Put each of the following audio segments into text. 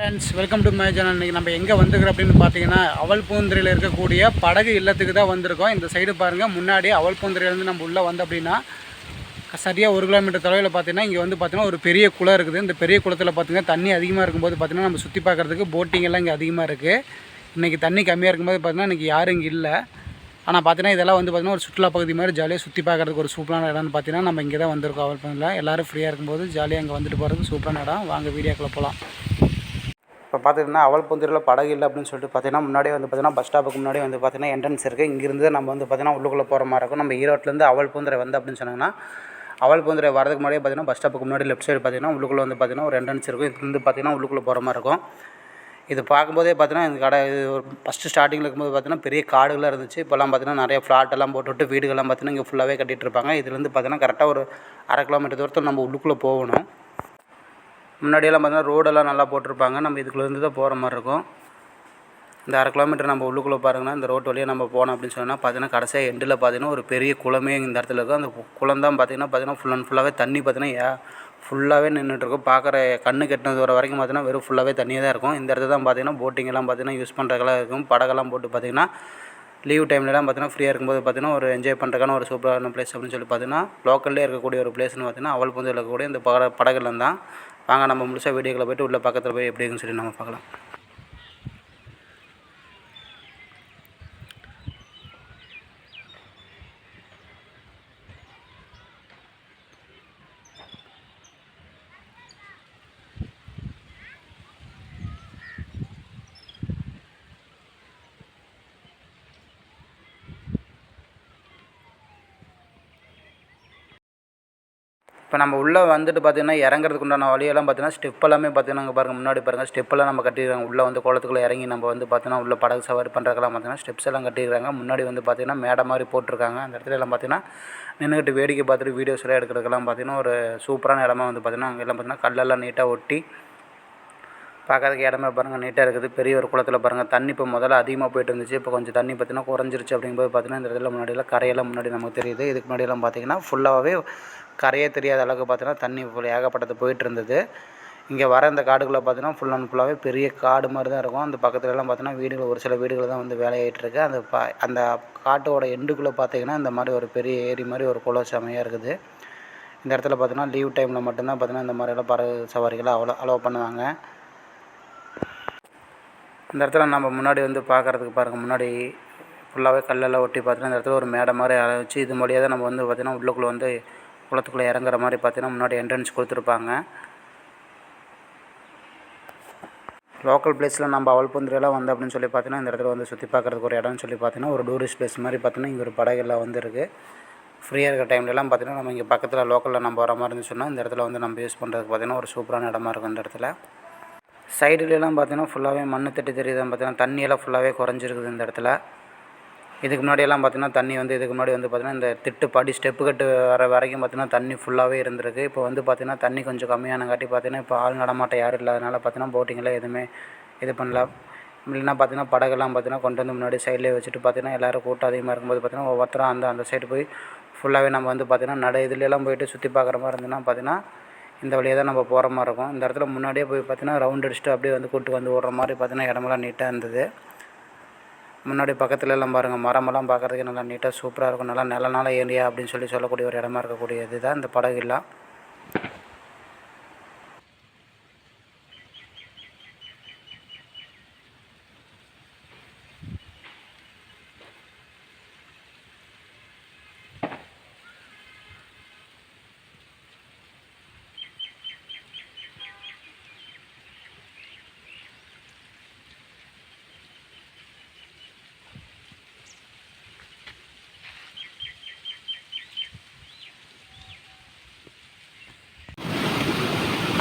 Friends welcome to my channel இன்றைக்கி நம்ம எங்கே வந்துருக்கிறோம் அப்படின்னு பார்த்தீங்கன்னா அவல்பூந்திரையில் இருக்கக்கூடிய படகு இல்லத்துக்கு தான் வந்திருக்கோம். இந்த சைடு பாருங்கள் முன்னாடி அவல்பூந்திரையிலேருந்து நம்ம உள்ளே வந்து அப்படின்னா சரியாக ஒரு கிலோமீட்டர் தொலைவில் பார்த்தீங்கன்னா இங்கே வந்து பார்த்தீங்கன்னா ஒரு பெரிய குளம் இருக்குது. இந்த பெரிய குளத்தில் பார்த்தீங்கன்னா தண்ணி அதிகமாக இருக்கும்போது பார்த்தீங்கன்னா நம்ம சுற்றி பார்க்குறதுக்கு போட்டிங் எல்லாம் இங்கே அதிகமாக இருக்குது இன்றைக்கி தண்ணி கம்மியாக இருக்கும்போது பார்த்தீங்கன்னா இன்றைக்கி யாரும் இங்கே இல்லை. ஆனால் பார்த்தீங்கன்னா இதெல்லாம் வந்து பார்த்தீங்கன்னா ஒரு சுற்றுலா பகுதி மாதிரி ஜாலியாக சுற்றி பார்க்குறதுக்கு ஒரு சூப்பரான இடம்னு பார்த்தீங்கன்னா நம்ம இங்கே தான் வந்திருக்கோம் அவல் பூந்தில் எல்லோரும் ஃப்ரீயாக இருக்கும்போது ஜாலியாக இங்கே வந்துட்டு போகிறதுக்கு சூப்பரான இடம். வாங்க வீடியோக்குள்ளே போகலாம் இப்போ பார்த்தீங்கன்னா அவல் புந்திரில் படகு இல்லை அப்படின்னு சொல்லிட்டு பார்த்தீங்கன்னா முன்னாடியே வந்து பார்த்தீங்கன்னா பஸ் ஸ்டாப்புக்கு முன்னாடி வந்து பார்த்தீங்கன்னா என்ட்ரன்ஸ் இருக்குது இங்கிருந்து நம்ம வந்து பார்த்தீங்கன்னா உள்ளுக்குள்ளே போகிற மாதிரி இருக்கும். நம்ம ஈரோட்லேருந்து அவல் பூந்திரை வந்து அப்படின்னு சொன்னாங்கன்னா அவள் பூந்திரை வரதுக்கு முன்னாடியே பார்த்தீங்கன்னா பஸ் ஸ்டாப்புக்கு முன்னாடி லெஃப்ட் சைடு பார்த்தீங்கன்னா உள்ளுக்குள்ளே வந்து பார்த்தீங்கன்னா ஒரு என்ட்ரன்ஸ் இருக்கும். இதுலேருந்து பார்த்தீங்கன்னா உள்ளுக்குள்ளே போகிற மாதிரி இருக்கும். இது பார்க்கும்போதே பார்த்தீங்கன்னா இந்த கடை இது ஒரு ஃபஸ்ட்டு ஸ்டார்டிங்கில் இருக்கும்போது பார்த்தீங்கன்னா பெரிய காடுகளாக இருந்துச்சு. இப்போல்லாம் பார்த்தீங்கன்னா நிறைய ஃப்ளாட்டெல்லாம் போட்டுவிட்டு வீடுகள்லாம் பார்த்தீங்கன்னா இங்கே ஃபுல்லாகவே கட்டிகிட்டு இருப்பாங்க. இதுலேருந்து பார்த்தீங்கன்னா கரெக்டாக ஒரு அரை கிலோமீட்டர் தூரத்தில் நம்ம உள்ளுக்குள்ளே போகணும். முன்னாடியெல்லாம் பார்த்திங்கன்னா ரோடெல்லாம் நல்லா போட்டிருப்பாங்க. நம்ம இதுக்குள்ளேருந்து தான் போகிற மாதிரி இருக்கும். இந்த அரை கிலோமீட்டர் நம்ம உள்ளுக்குள்ளே பாருங்கன்னா இந்த ரோட்டு வழியாக நம்ம போனோம் அப்படின்னு சொன்னால் பார்த்தீங்கன்னா கடைசியாக எண்டில் பார்த்தீங்கன்னா ஒரு பெரிய குளமே இந்த இடத்துல இருக்கும். அந்த குளம் தான் பார்த்தீங்கன்னா பார்த்தீங்கன்னா ஃபுல் அண்ட் ஃபுல்லாகவே தண்ணி பார்த்தீங்கன்னா ஃபுல்லாகவே நின்றுட்டுருக்கும் பார்க்குற கண்ணு கெட்டினது வர வரைக்கும் பார்த்தீங்கன்னா வெறும் ஃபுல்லாகவே தண்ணியாக தான் இருக்கும். இந்த இடத்துல தான் பார்த்தீங்கன்னா போட்டிங்கெல்லாம் பார்த்தீங்கன்னா யூஸ் பண்ணுறதுக்கெல்லாம் இருக்கும். படகெல்லாம் போட்டு பார்த்தீங்கன்னா லீவ் டைம்லலாம் பார்த்தீங்கன்னா ஃப்ரீயாக இருக்கும்போது பார்த்தீங்கன்னா ஒரு என்ஜாய் பண்ணுறதுக்கான ஒரு சூப்பரான பிளேஸ் அப்படின்னு சொல்லி பார்த்தீங்கன்னா லோக்கல்லே இருக்கக்கூடிய ஒரு பிளேஸ்னு பார்த்தீங்கன்னா அவள் பூந்தில் இருக்கக்கூடிய இந்த பட படகுலாம் தான் வாங்க நம்ம முழுசாக வீடியோக்குள்ளே போய்ட்டு உள்ள பக்கத்தில் போய் எப்படி இருக்குன்னு சொல்லி நம்ம பார்க்கலாம். இப்போ நம்ம உள்ளே வந்துட்டு பார்த்தீங்கன்னா இறங்குறதுக்கு உண்டான வழியெல்லாம் பார்த்தீங்கன்னா ஸ்டெப் எல்லாமே பார்த்தீங்கன்னா அங்கே பாருங்கள் முன்னாடி பாருங்கள் ஸ்டெப்பெல்லாம் நம்ம கட்டிடுறாங்க. உள்ளே வந்து குளத்துக்குள்ளே இறங்கி நம்ம வந்து பார்த்தீங்கன்னா உள்ள படகு சவாரி பண்ணுறதுக்கெல்லாம் பார்த்தீங்கன்னா ஸ்டெப்ஸ் எல்லாம் கட்டிடுறாங்க. முன்னாடி வந்து பார்த்தீங்கன்னா மேடை மாதிரி போட்டிருக்காங்க. அந்த இடத்துல எல்லாம் பார்த்தீங்கன்னா நின்றுக்கிட்டு வேடிக்கை பார்த்துட்டு வீடியோஸ் எல்லாம் எடுக்கிறதுக்கெல்லாம் பார்த்தீங்கன்னா ஒரு சூப்பரான இடமா வந்து பார்த்தீங்கன்னா அங்கெல்லாம் பார்த்தீங்கன்னா கல்லெல்லாம் நீட்டாக ஒட்டி பார்க்கறதுக்கு இடமே பாருங்கள் நீட்டாக இருக்குது. பெரிய ஒரு குளத்தில் பாருங்கள் தண்ணி இப்போ முதல்ல அதிகமாக போயிட்டு இருந்துச்சு. இப்போ கொஞ்சம் தண்ணி பார்த்தீங்கன்னா குறைஞ்சிருச்சு அப்படிங்கும்போது பார்த்தீங்கன்னா இந்த இடத்துல முன்னாடியெல்லாம் கரையெல்லாம் முன்னாடி நமக்கு தெரியுது. இதுக்கு முன்னாடியெல்லாம் பார்த்தீங்கன்னா ஃபுல்லாகவே கரையே தெரியாத அளவுக்கு பார்த்தீங்கன்னா தண்ணி ஃபுல் ஏகப்பட்டது போயிட்டு இருந்தது இங்கே வர இந்த காடுக்குள்ளே பார்த்தீங்கன்னா ஃபுல் அண்ட் ஃபுல்லாகவே பெரிய காடு மாதிரி தான் இருக்கும். அந்த பக்கத்துலலாம் பார்த்தீங்கன்னா வீடுகள் ஒரு சில வீடுகள் தான் வந்து வேலையாகிட்டு அந்த ப அந்த காட்டோட எண்டுக்குள்ளே பார்த்தீங்கன்னா இந்த மாதிரி ஒரு பெரிய ஏரி மாதிரி ஒரு குளம் செமையாக இருக்குது. இந்த இடத்துல பார்த்தீங்கன்னா லீவ் டைமில் மட்டும்தான் பார்த்தீங்கன்னா இந்த மாதிரியெல்லாம் பறவை சவாரிகளை அவ்வளோ அலோவ் பண்ணுவாங்க. இந்த இடத்துல நம்ம முன்னாடி வந்து பார்க்குறதுக்கு பாருங்கள் முன்னாடி ஃபுல்லாகவே கல்லெல்லாம் ஒட்டி பார்த்தீங்கன்னா இந்த இடத்துல ஒரு மேடை மாதிரி வச்சு இது மூலியாக தான் நம்ம வந்து பார்த்திங்கன்னா உள்ளுக்குள்ளே வந்து குளத்துக்குள்ளே இறங்குற மாதிரி பார்த்தீங்கன்னா முன்னாடி என்ட்ரன்ஸ் கொடுத்துருப்பாங்க. லோக்கல் பிளேஸில் நம்ம அவல்புந்திரெல்லாம் வந்து அப்படின்னு சொல்லி பார்த்தீங்கன்னா இந்த இடத்துல வந்து சுற்றி பார்க்குறதுக்கு ஒரு இடம்னு சொல்லி பார்த்தீங்கன்னா ஒரு டூரிஸ்ட் பிளேஸ் மாதிரி பார்த்தீங்கன்னா இங்கே ஒரு படகுலாம் வந்து இருக்குது ஃப்ரீயாக இருக்கிற டைம்லலாம் பார்த்தீங்கன்னா நம்ம இங்கே பக்கத்தில் லோக்கலில் நம்ம வர மாதிரி இருந்துச்சுன்னா இந்த இடத்துல வந்து நம்ம யூஸ் பண்ணுறதுக்கு பார்த்தீங்கன்னா ஒரு சூப்பரான இடமா இருக்கும் இந்த இடத்துல. சைடுலலாம் பார்த்தீங்கன்னா ஃபுல்லாகவே மண் தட்டி தெரியுது. பார்த்தீங்கன்னா தண்ணியெல்லாம் ஃபுல்லாகவே குறைஞ்சிருக்குது இந்த இடத்துல. இதுக்கு முன்னாடியெல்லாம் பார்த்தீங்கன்னா தண்ணி வந்து இதுக்கு முன்னாடி வந்து பார்த்தீங்கன்னா இந்த திட்டு படி ஸ்டெப்பு கட்டு வர வரைக்கும் பார்த்தீங்கன்னா தண்ணி ஃபுல்லாகவே இருந்திருக்கு. இப்போ வந்து பார்த்தீங்கன்னா தண்ணி கொஞ்சம் கம்மியானங்காட்டி பார்த்தீங்கன்னா இப்போ ஆள் நடமாட்டம் யாரும் இல்லாதனால பார்த்தீங்கன்னா போட்டிங்கில் எதுவுமே இது பண்ணல. இல்லைன்னா பார்த்தீங்கன்னா படகெல்லாம் பார்த்தீங்கன்னா கொண்டு வந்து முன்னாடி சைட்லேயே வச்சுட்டு பார்த்தீங்கன்னா எல்லோரும் கூட்டம் அதிகமாக இருக்கும்போது பார்த்தீங்கன்னா ஒவ்வொருத்தரும் அந்த அந்த சைடு போய் ஃபுல்லாகவே நம்ம வந்து பார்த்தீங்கன்னா நட இதுலலாம் போயிட்டு சுற்றி பார்க்குற மாதிரி இருந்ததுன்னா பார்த்தீங்கன்னா இந்த வழியாக தான் நம்ம போகிற மாதிரி இருக்கும். இந்த இடத்துல முன்னாடியே போய் பார்த்தீங்கன்னா ரவுண்ட் அடிச்சுட்டு அப்படியே வந்து கூட்டு வந்து ஓடுற மாதிரி பார்த்தீங்கன்னா இடமெல்லாம் நீட்டாக இருந்தது. முன்னாடி பக்கத்துல எல்லாம் பாருங்கள் மரமெல்லாம் பார்க்குறதுக்கு நல்லா நீட்டாக சூப்பராக இருக்கும். நல்லா நிழலான ஏரியா அப்படின்னு சொல்லி சொல்லக்கூடிய ஒரு இடமா இருக்கக்கூடிய இதுதான் இந்த படகு இல்லம்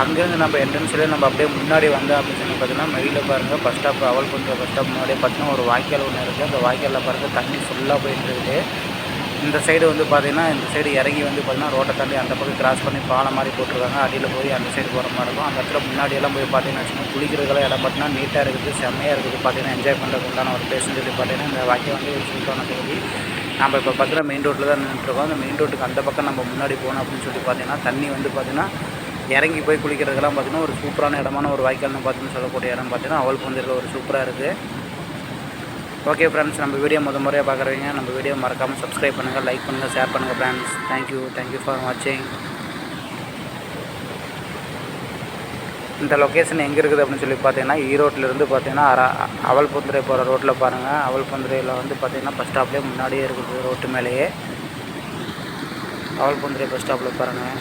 அங்கேருந்து நம்ம என்ட்ரன்ஸ்லேயே நம்ம அப்படியே முன்னாடி வந்தோம் அப்படின்னு சொல்லி பார்த்தீங்கன்னா மெயிலில் பாருங்கள் பஸ் ஸ்டாப் அவல் கொஞ்சம் பஸ் ஸ்டாப் முன்னாடியே பார்த்தீங்கன்னா ஒரு வாய்க்கால் ஒன்று இருக்குது அந்த வாய்க்காலில் பாருங்கள் தண்ணி ஃபுல்லாக போயிட்டு இருக்குது. இந்த சைடு வந்து பார்த்தீங்கன்னா இந்த சைடு இறங்கி வந்து பார்த்தீங்கன்னா ரோட்டை தாண்டி அந்த பக்கம் கிராஸ் பண்ணி பாலம் மாதிரி போட்டிருக்காங்க. அடியில் போய் அந்த சைடு போகிற மாதிரி இருக்கும். அந்த இடத்துல முன்னாடியெல்லாம் போய் பார்த்தீங்கன்னா வச்சுக்கோங்க குளிக்கிறதுக்கெல்லாம் இடம் பார்த்தீங்கன்னா நீட்டாக இருக்குது. செம்மையாக இருக்குது. பார்த்தீங்கன்னா என்ஜாய் பண்ணுறதுக்கு உண்டான ஒரு பிளேஸ்னு சொல்லி பார்த்தீங்கன்னா இந்த வாக்கியம் வந்து ஒரு சூப்பரான நம்ம இப்போ பார்த்தீங்கன்னா மெயின் ரோட்டில் தான் நின்றுருக்கோம் அந்த மெயின் ரோட்டுக்கு அந்த பக்கம் நம்ம முன்னாடி போகணும் அப்படின்னு சொல்லி பார்த்தீங்கன்னா தண்ணி வந்து பார்த்தீங்கன்னா இறங்கி போய் குளிக்கிறதுக்கெல்லாம் பார்த்தீங்கன்னா ஒரு சூப்பரான இடமான ஒரு வாய்க்கால்னு பார்த்தீங்கன்னா சொல்லக்கூடிய இடம் பார்த்தீங்கன்னா அவல் பூந்தரில் ஒரு சூப்பராக இருக்குது ஓகே ஃப்ரெண்ட்ஸ் நம்ம வீடியோ முத முறையாக பார்க்குறவங்க நம்ம வீடியோ மறக்காமல் சப்ஸ்கிரைப் பண்ணுங்கள் லைக் பண்ணுங்கள் ஷேர் பண்ணுங்கள் ஃப்ரெண்ட்ஸ் தேங்க்யூ தேங்க்யூ ஃபார் வாட்சிங் இந்த லொக்கேஷன் எங்கே இருக்குது அப்படின்னு சொல்லி பார்த்தீங்கன்னா ஈரோட்டிலேருந்து பார்த்தீங்கன்னா அர அவல்புந்துரை போகிற ரோட்டில் பாருங்கள் அவல்புந்துரையில் வந்து பார்த்தீங்கன்னா பஸ் ஸ்டாப்லேயே முன்னாடியே இருக்குது ரோட்டு மேலேயே. அவல்புந்துரை பஸ் ஸ்டாப்பில் பாருங்கள்